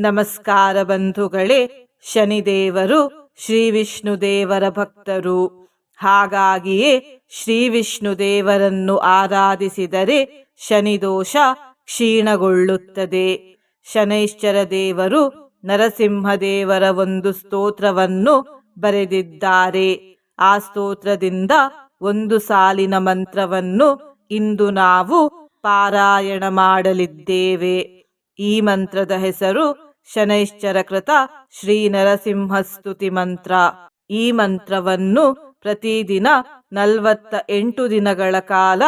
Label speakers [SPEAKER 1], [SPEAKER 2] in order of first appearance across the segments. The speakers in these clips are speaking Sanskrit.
[SPEAKER 1] ನಮಸ್ಕಾರ ಬಂಧುಗಳೇ, ಶನಿದೇವರು ಶ್ರೀ ವಿಷ್ಣು ದೇವರ ಭಕ್ತರು. ಹಾಗಾಗಿಯೇ ಶ್ರೀ ವಿಷ್ಣು ದೇವರನ್ನು ಆರಾಧಿಸಿದರೆ ಶನಿದೋಷ ಕ್ಷೀಣಗೊಳ್ಳುತ್ತದೆ. ಶನೈಶ್ಚರ ದೇವರು ನರಸಿಂಹದೇವರ ಒಂದು ಸ್ತೋತ್ರವನ್ನು ಬರೆದಿದ್ದಾರೆ. ಆ ಸ್ತೋತ್ರದಿಂದ ಒಂದು ಸಾಲಿನ ಮಂತ್ರವನ್ನು ಇಂದು ನಾವು ಪಾರಾಯಣ ಮಾಡಲಿದ್ದೇವೆ. ಈ ಮಂತ್ರದ ಹೆಸರು ಶನೈಶ್ಚರ ಕೃತ ಶ್ರೀ ನರಸಿಂಹಸ್ತುತಿ ಮಂತ್ರ ಈ ಮಂತ್ರವನ್ನು ಪ್ರತಿದಿನ ನಲವತ್ತ ಎಂಟು ದಿನಗಳ ಕಾಲ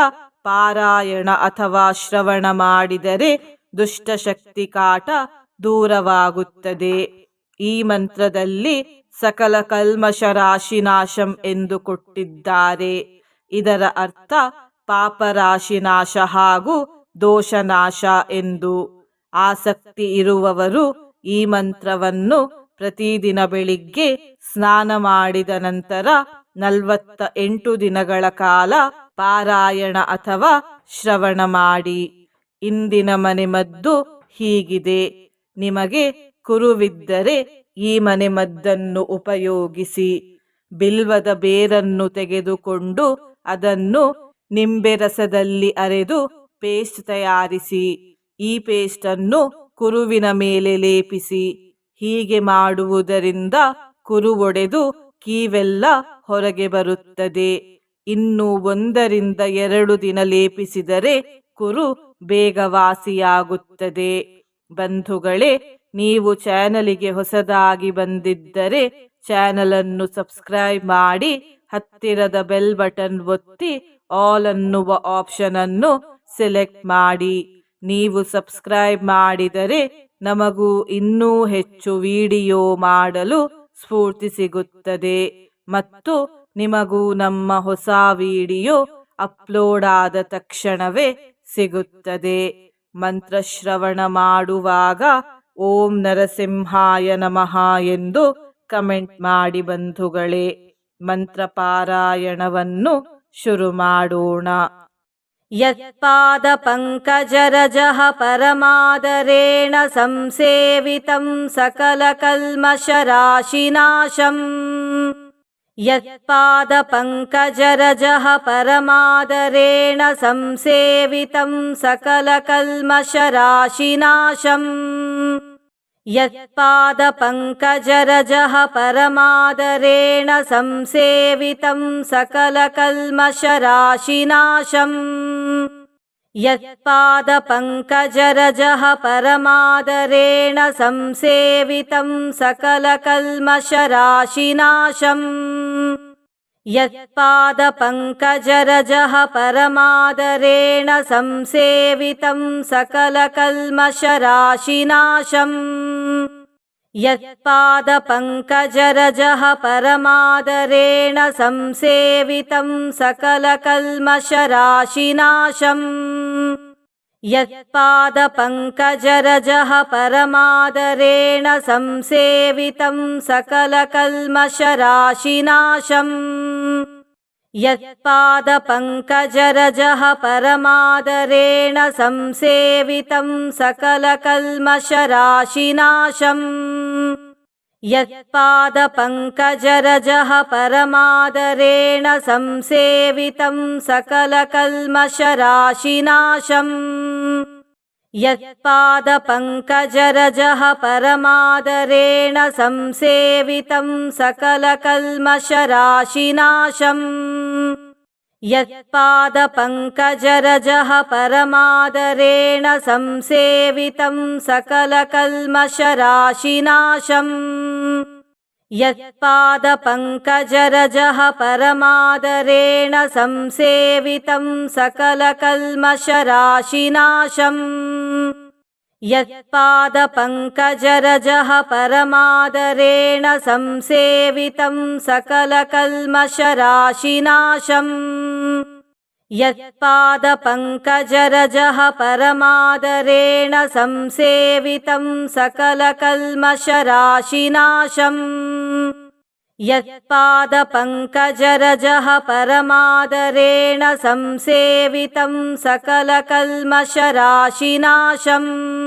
[SPEAKER 1] ಪಾರಾಯಣ ಅಥವಾ ಶ್ರವಣ ಮಾಡಿದರೆ ದುಷ್ಟಶಕ್ತಿ ಕಾಟ ದೂರವಾಗುತ್ತದೆ. ಈ ಮಂತ್ರದಲ್ಲಿ ಸಕಲ ಕಲ್ಮಶ ರಾಶಿನಾಶಂ ಎಂದು ಕೊಟ್ಟಿದ್ದಾರೆ. ಇದರ ಅರ್ಥ ಪಾಪರಾಶಿನಾಶ ಹಾಗೂ ದೋಷನಾಶ ಎಂದು. ಆಸಕ್ತಿ ಇರುವವರು ಈ ಮಂತ್ರವನ್ನು ಪ್ರತಿದಿನ ಬೆಳಿಗ್ಗೆ ಸ್ನಾನ ಮಾಡಿದ ನಂತರ ನಲವತ್ತ ಎಂಟು ದಿನಗಳ ಕಾಲ ಪಾರಾಯಣ ಅಥವಾ ಶ್ರವಣ ಮಾಡಿ. ಇಂದಿನ ಮನೆಮದ್ದು ಹೀಗಿದೆ. ನಿಮಗೆ ಕುರುವಿದ್ದರೆ ಈ ಮನೆಮದ್ದನ್ನು ಉಪಯೋಗಿಸಿ. ಬಿಲ್ವದ ಬೇರನ್ನು ತೆಗೆದುಕೊಂಡು ಅದನ್ನು ನಿಂಬೆ ರಸದಲ್ಲಿ ಅರೆದು ಪೇಸ್ಟ್ ತಯಾರಿಸಿ. ಈ ಪೇಸ್ಟನ್ನು ಕುರುವಿನ ಮೇಲೆ ಲೇಪಿಸಿ, ಹೀಗೆ ಮಾಡುವುದರಿಂದ ಕುರು ಒಡೆದು ಕೀವೆಲ್ಲ ಹೊರಗೆ ಬರುತ್ತದೆ. ಇನ್ನು ಒಂದರಿಂದ ಎರಡು ದಿನ ಲೇಪಿಸಿದರೆ ಕುರು ಬೇಗ ವಾಸಿಯಾಗುತ್ತದೆ ಬಂಧುಗಳೇ, ನೀವು ಚಾನಲಿಗೆ ಹೊಸದಾಗಿ ಬಂದಿದ್ದರೆ ಚಾನಲ್ ಅನ್ನು ಸಬ್ಸ್ಕ್ರೈಬ್ ಮಾಡಿ, ಹತ್ತಿರದ ಬೆಲ್ ಬಟನ್ ಒತ್ತಿ, ಆಲ್ ಅನ್ನುವ ಆಪ್ಷನ್ ಅನ್ನು ಸೆಲೆಕ್ಟ್ ಮಾಡಿ. ನೀವು ಸಬ್ಸ್ಕ್ರೈಬ್ ಮಾಡಿದರೆ ನಮಗೂ ಇನ್ನೂ ಹೆಚ್ಚು ವಿಡಿಯೋ ಮಾಡಲು ಸ್ಫೂರ್ತಿ ಸಿಗುತ್ತದೆ. ಮತ್ತು ನಿಮಗೂ ನಮ್ಮ ಹೊಸ ವಿಡಿಯೋ ಅಪ್ಲೋಡ್ ಆದ ತಕ್ಷಣವೇ ಸಿಗುತ್ತದೆ. ಮಂತ್ರಶ್ರವಣ ಮಾಡುವಾಗ ಓಂ ನರಸಿಂಹಾಯ ನಮಃ ಎಂದು ಕಮೆಂಟ್ ಮಾಡಿ ಬಂಧುಗಳೇ ಮಂತ್ರ ಪಾರಾಯಣವನ್ನು ಶುರು ಮಾಡೋಣ.
[SPEAKER 2] यत्पादपङ्कजरजः परमादरेण संसेवितं सकलकल्मषराशिनाशम्। यत्पादपङ्कजरजः परमादरेण संसेवितं सकलकल्मषराशिनाशम्। यत्पादपङ्कजरजः परमादरेण संसेवितं सकलकल्मषराशिनाशम् यत्पादपङ्कजरजः परमादरेण संसेवितं सकलकल्मषराशिनाशम्। यत्पादपङ्कजरजः परमादरेण संसेवितं सकलकल्मषराशिनाशम्। यत्पादपङ्कजरजः परमादरेण संसेवितं सकलकल्मषराशिनाशम् यत्पादपङ्कजरजः परमादरेण संसेवितं सकलकल्मषराशिनाशम्। यत्पादपङ्कजरजः परमादरेण संसेवितं सकलकल्मषराशिनाशम्। यत्पादपङ्कजरजः परमादरेण संसेवितं सकलकल्मषराशिनाशम् यत्पादपङ्कजरजः परमादरेण संसेवितं सकलकल्मषराशिनाशम्। यत्पादपङ्कजरजः परमादरेण संसेवितं सकलकल्मषराशिनाशम्। यत्पादपङ्कजरजः परमादरेण संसेवितं सकलकल्मषराशिनाशम् यत्पादपङ्कजरजः परमादरेण संसेवितं सकलकल्मषराशिनाशम्। यत्पादपङ्कजरजः परमादरेण संसेवितं सकलकल्मषराशिनाशम्। यत्पादपङ्कजरजः परमादरेण संसेवितं सकलकल्मषराशिनाशम्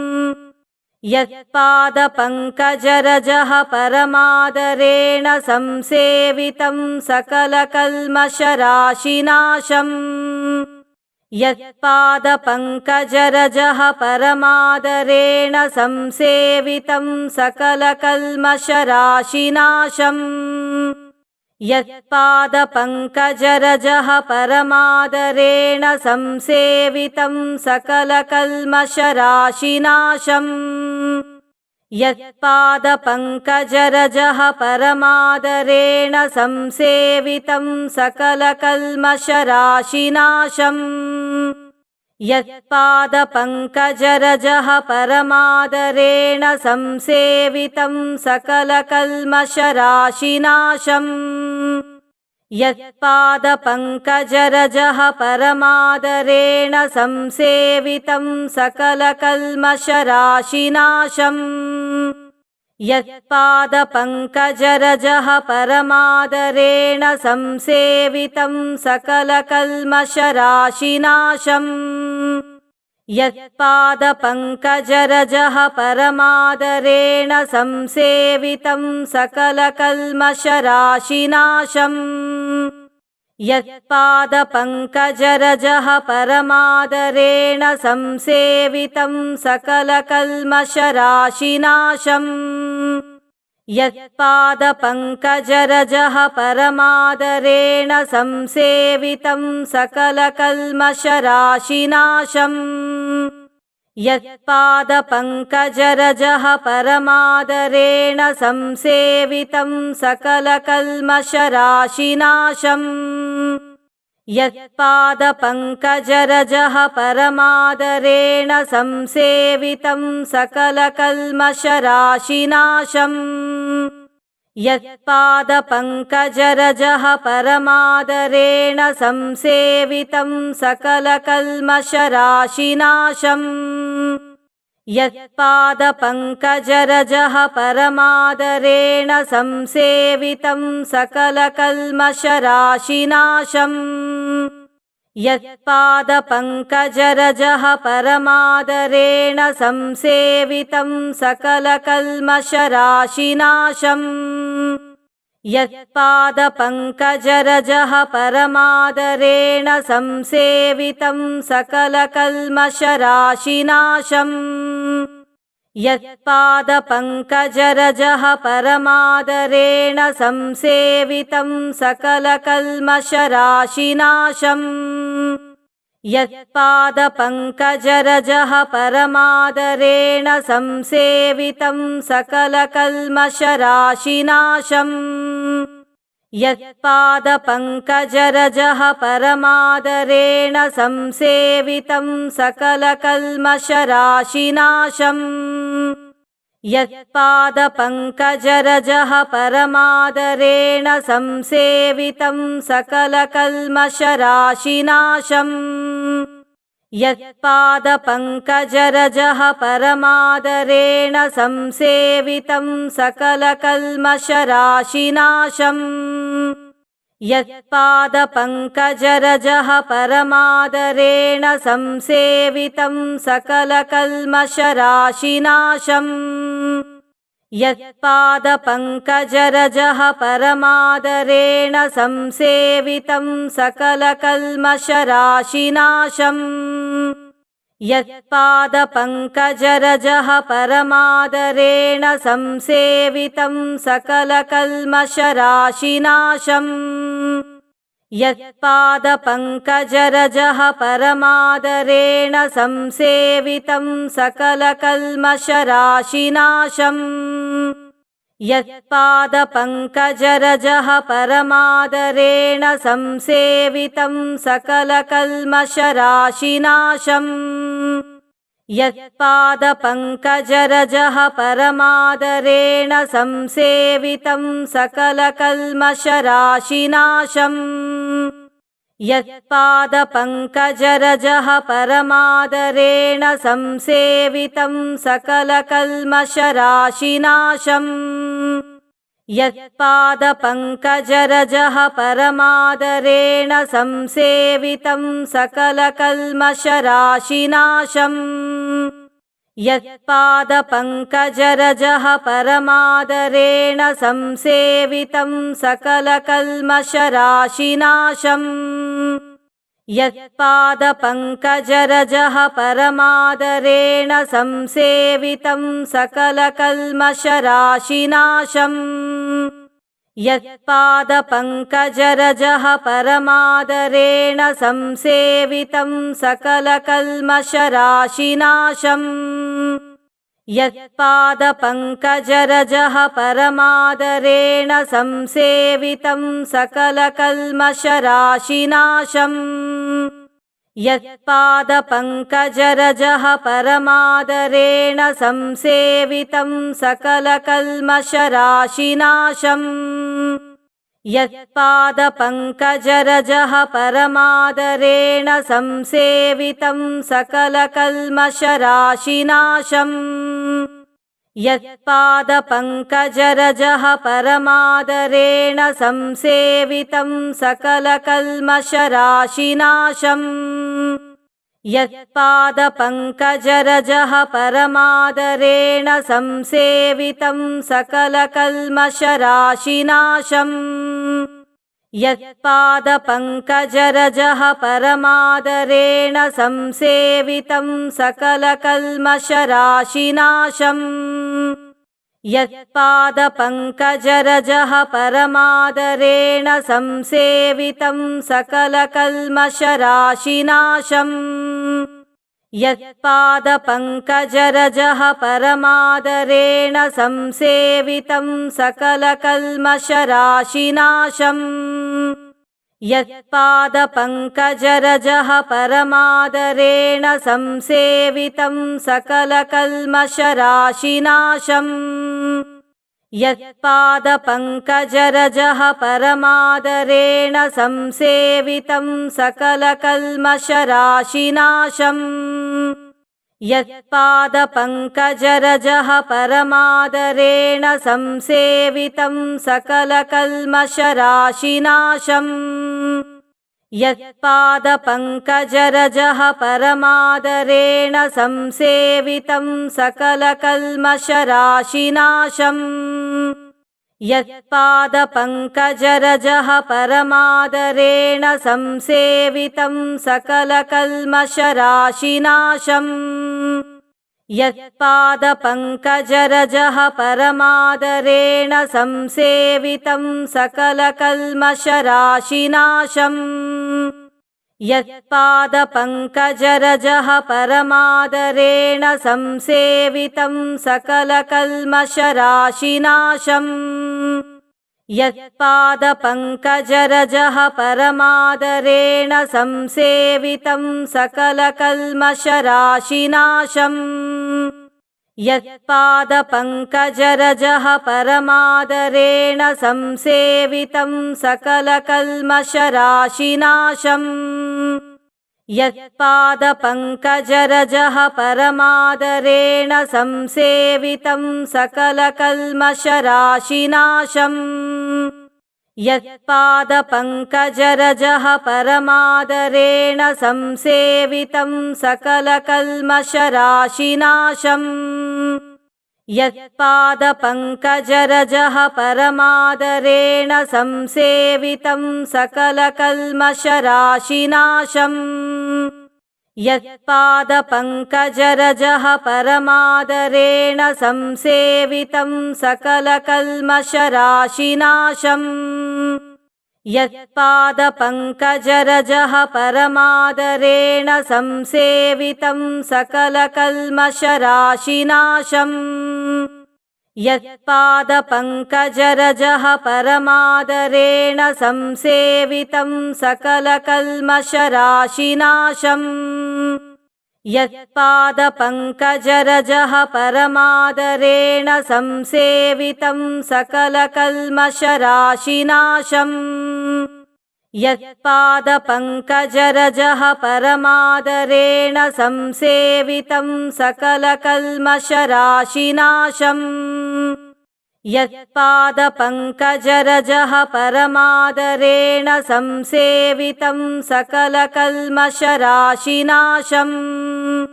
[SPEAKER 2] यत्पादपङ्कजरजः परमादरेण संसेवितं सकलकल्मषराशिनाशम्। यत्पादपङ्कजरजः परमादरेण संसेवितं सकलकल्मषराशिनाशम्। यत्पादपङ्कजरजः परमादरेण संसेवितं सकलकल्मषराशिनाशम् यत्पादपङ्कजरजः परमादरेण संसेवितं सकलकल्मषराशिनाशम्। यत्पादपङ्कजरजः परमादरेण संसेवितं सकलकल्मषराशिनाशम्। यत्पादपङ्कजरजः परमादरेण संसेवितं सकलकल्मषराशिनाशम् यत्पादपङ्कजरजः परमादरेण संसेवितं सकलकल्मषराशिनाशम्। यत्पादपङ्कजरजः परमादरेण संसेवितं सकलकल्मषराशिनाशम्। यत्पादपङ्कजरजः परमादरेण संसेवितं सकलकल्मषराशिनाशम् यत्पादपङ्कजरजः परमादरेण संसेवितं सकलकल्मषराशिनाशम्। यत्पादपङ्कजरजः परमादरेण संसेवितं सकलकल्मषराशिनाशम्। यत्पादपङ्कजरजः परमादरेण संसेवितं सकलकल्मषराशिनाशम् यत्पादपङ्कजरजः परमादरेण संसेवितं सकलकल्मषराशिनाशम्। यत्पादपङ्कजरजः परमादरेण संसेवितं सकलकल्मषराशिनाशम्। यत्पादपङ्कजरजः परमादरेण संसेवितं सकलकल्मषराशिनाशम् यत्पादपङ्कजरजः परमादरेण संसेवितं सकलकल्मषराशिनाशम्। यत्पादपङ्कजरजः परमादरेण संसेवितं सकलकल्मषराशिनाशम्। यत्पादपङ्कजरजः परमादरेण संसेवितं सकलकल्मषराशिनाशम् यत्पादपङ्कजरजः परमादरेण संसेवितं सकलकल्मषराशिनाशम्। यत्पादपङ्कजरजः परमादरेण संसेवितं सकलकल्मषराशिनाशम्। यत्पादपङ्कजरजः परमादरेण संसेवितं सकलकल्मषराशिनाशम् यत्पादपङ्कजरजः परमादरेण संसेवितं सकलकल्मषराशिनाशम्। यत्पादपङ्कजरजः परमादरेण संसेवितं सकलकल्मषराशिनाशम् यत्पादपङ्कजरजः परमादरेण संसेवितं सकलकल्मषराशिनाशम्। यत्पादपङ्कजरजः परमादरेण संसेवितं सकलकल्मषराशिनाशम्। यत्पादपङ्कजरजः परमादरेण संसेवितं सकलकल्मषराशिनाशम् यत्पादपङ्कजरजः परमादरेण संसेवितं सकलकल्मषराशिनाशम्। यत्पादपङ्कजरजः परमादरेण संसेवितं सकलकल्मषराशिनाशम्। यत्पादपङ्कजरजः परमादरेण संसेवितं सकलकल्मषराशिनाशम् यत्पादपङ्कजरजः परमादरेण संसेवितं सकलकल्मषराशिनाशम्। यत्पादपङ्कजरजः परमादरेण संसेवितं सकलकल्मषराशिनाशम्। यत्पादपङ्कजरजः परमादरेण संसेवितं सकलकल्मषराशिनाशम् यत्पादपङ्कजरजः परमादरेण संसेवितं सकलकल्मषराशिनाशम्। यत्पादपङ्कजरजः परमादरेण संसेवितं सकलकल्मषराशिनाशम् यत्पादपङ्कजरजः परमादरेण संसेवितं सकलकल्मषराशिनाशम्। यत्पादपङ्कजरजः परमादरेण संसेवितं सकलकल्मषराशिनाशम्। यत्पादपङ्कजरजः परमादरेण संसेवितं सकलकल्मषराशिनाशम् यत्पादपङ्कजरजः परमादरेण संसेवितं सकलकल्मषराशिनाशम्। यत्पादपङ्कजरजः परमादरेण संसेवितं सकलकल्मषराशिनाशम्। यत्पादपङ्कजरजः परमादरेण संसेवितं सकलकल्मषराशिनाशम् यत्पादपङ्कजरजः परमादरेण संसेवितं सकलकल्मषराशिनाशम्। यत्पादपङ्कजरजः परमादरेण संसेवितं सकलकल्मषराशिनाशम्। यत्पादपङ्कजरजः परमादरेण संसेवितं सकलकल्मषराशिनाशम् यत्पादपङ्कजरजः परमादरेण संसेवितं सकलकल्मषराशिनाशम्। यत्पादपङ्कजरजः परमादरेण संसेवितं सकलकल्मषराशिनाशम्। यत्पादपङ्कजरजः परमादरेण संसेवितं सकलकल्मषराशिनाशम् यत्पादपङ्कजरजः परमादरेण संसेवितं सकलकल्मषराशिनाशम्। यत्पादपङ्कजरजः परमादरेण संसेवितं सकलकल्मषराशिनाशम् यत्पादपङ्कजरजः परमादरेण संसेवितं सकलकल्मषराशिनाशम्। यत्पादपङ्कजरजः परमादरेण संसेवितं सकलकल्मषराशिनाशम्। यत्पादपङ्कजरजः परमादरेण संसेवितं सकलकल्मषराशिनाशम् यत्पादपङ्कजरजः परमादरेण संसेवितं सकलकल्मषराशिनाशम्। यत्पादपङ्कजरजः परमादरेण संसेवितं सकलकल्मषराशिनाशम्। यत्पादपङ्कजरजः परमादरेण संसेवितं सकलकल्मषराशिनाशम् यत्पादपङ्कजरजः परमादरेण संसेवितं सकलकल्मषराशिनाशम्। यत्पादपङ्कजरजः परमादरेण संसेवितं सकलकल्मषराशिनाशम्। यत्पादपङ्कजरजः परमादरेण संसेवितं सकलकल्मषराशिनाशम् यत्पादपङ्कजरजः परमादरेण संसेवितं सकलकल्मषराशिनाशम्।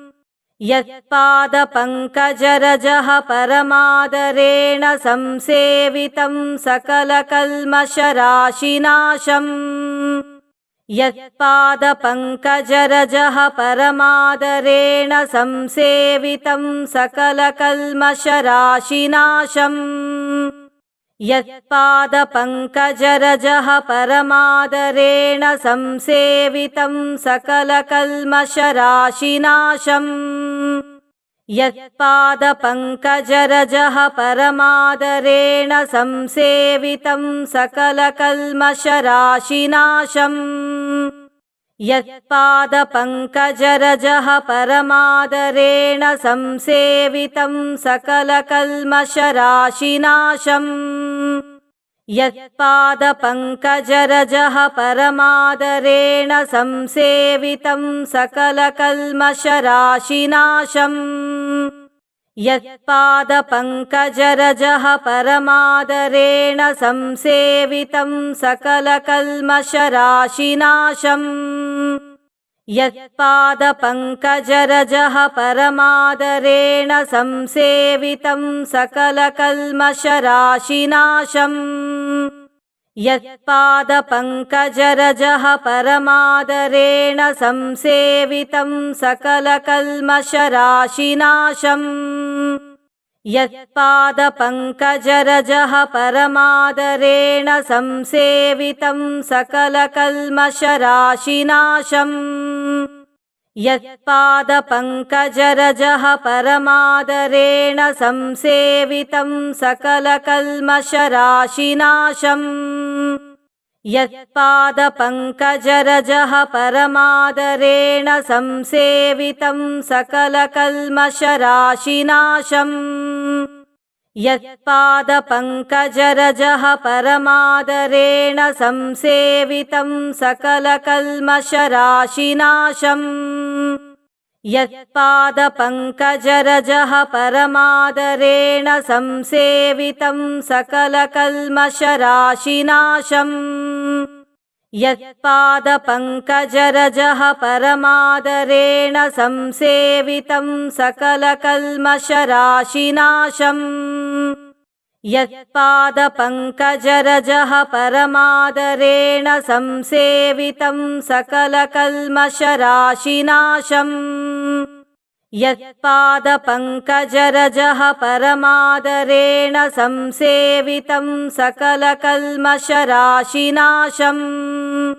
[SPEAKER 2] यत्पादपङ्कजरजः परमादरेण संसेवितं सकलकल्मषराशिनाशम्। यत्पादपङ्कजरजः परमादरेण संसेवितं सकलकल्मषराशिनाशम् यत्पादपङ्कजरजः परमादरेण संसेवितं सकलकल्मषराशिनाशम्। यत्पादपङ्कजरजः परमादरेण संसेवितं सकलकल्मषराशिनाशम्। यत्पादपङ्कजरजः परमादरेण संसेवितं सकलकल्मषराशिनाशम् यत्पादपङ्कजरजः परमादरेण संसेवितं सकलकल्मषराशिनाशम्। यत्पादपङ्कजरजः परमादरेण संसेवितं सकलकल्मषराशिनाशम् यत्पादपङ्कजरजः परमादरेण संसेवितं सकलकल्मषराशिनाशम्। यत्पादपङ्कजरजः परमादरेण संसेवितं सकलकल्मषराशिनाशम्। यत्पादपङ्कजरजः परमादरेण संसेवितं सकलकल्मषराशिनाशम् यत्पादपङ्कजरजः परमादरेण संसेवितं सकलकल्मषराशिनाशम्। यत्पादपङ्कजरजः परमादरेण संसेवितं सकलकल्मषराशिनाशम्। यत्पादपङ्कजरजः परमादरेण संसेवितं सकलकल्मषराशिनाशम् यत्पादपङ्कजरजः परमादरेण संसेवितं सकलकल्मषराशिनाशम्। यत्पादपङ्कजरजः परमादरेण संसेवितं सकलकल्मषराशिनाशम् यत्पादपङ्कजरजः परमादरेण संसेवितं सकलकल्मषराशिनाशम्। यत्पादपङ्कजरजः परमादरेण संसेवितं सकलकल्मषराशिनाशम्।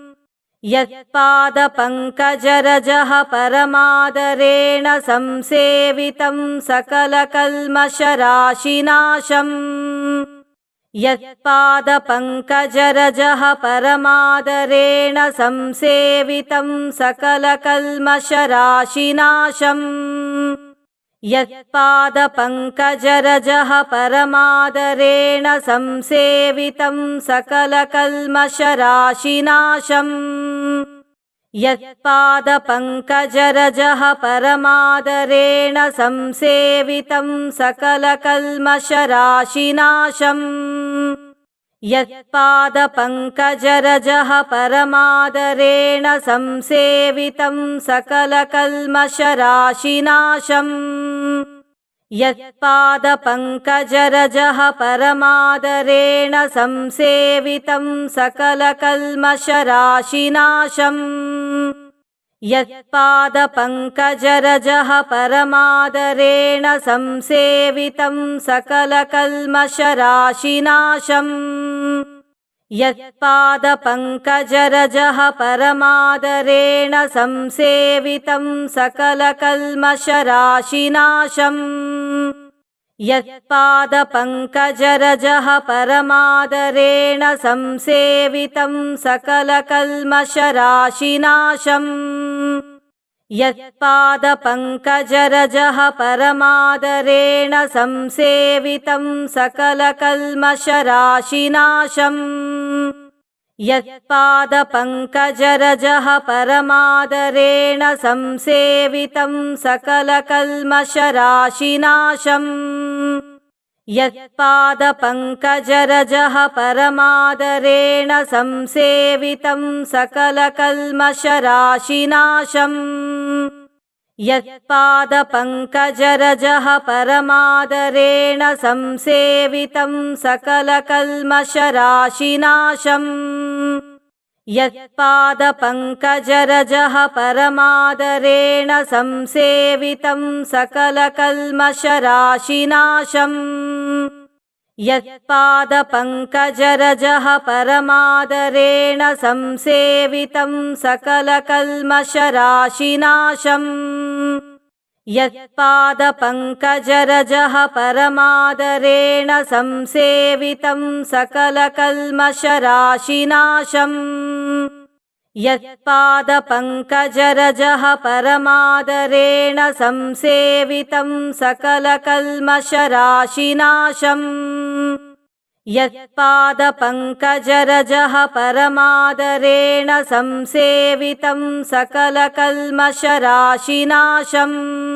[SPEAKER 2] यत्पादपङ्कजरजः परमादरेण संसेवितं सकलकल्मषराशिनाशम् यत्पादपङ्कजरजः परमादरेण संसेवितं सकलकल्मषराशिनाशम्। यत्पादपङ्कजरजः परमादरेण संसेवितं सकलकल्मषराशिनाशम्। यत्पादपङ्कजरजः परमादरेण संसेवितं सकलकल्मषराशिनाशम् यत्पादपङ्कजरजः परमादरेण संसेवितं सकलकल्मषराशिनाशम्। यत्पादपङ्कजरजः परमादरेण संसेवितं सकलकल्मषराशिनाशम्। यत्पादपङ्कजरजः परमादरेण संसेवितं सकलकल्मषराशिनाशम् यत्पादपङ्कजरजः परमादरेण संसेवितं सकलकल्मषराशिनाशम्। यत्पादपङ्कजरजः परमादरेण संसेवितं सकलकल्मषराशिनाशम्। यत्पादपङ्कजरजः परमादरेण संसेवितं सकलकल्मषराशिनाशम् यत्पादपङ्कजरजः परमादरेण संसेवितं सकलकल्मषराशिनाशम्। यत्पादपङ्कजरजः परमादरेण संसेवितं सकलकल्मषराशिनाशम् यत्पादपङ्कजरजः परमादरेण संसेवितं सकलकल्मषराशिनाशम्। यत्पादपङ्कजरजः परमादरेण संसेवितं सकलकल्मषराशिनाशम्। यत्पादपङ्कजरजः परमादरेण संसेवितं सकलकल्मषराशिनाशम् यत्पादपङ्कजरजः परमादरेण संसेवितं सकलकल्मषराशिनाशम्। यत्पादपङ्कजरजः परमादरेण संसेवितं सकलकल्मषराशिनाशम्। यत्पादपङ्कजरजः परमादरेण संसेवितं सकलकल्मषराशिनाशम्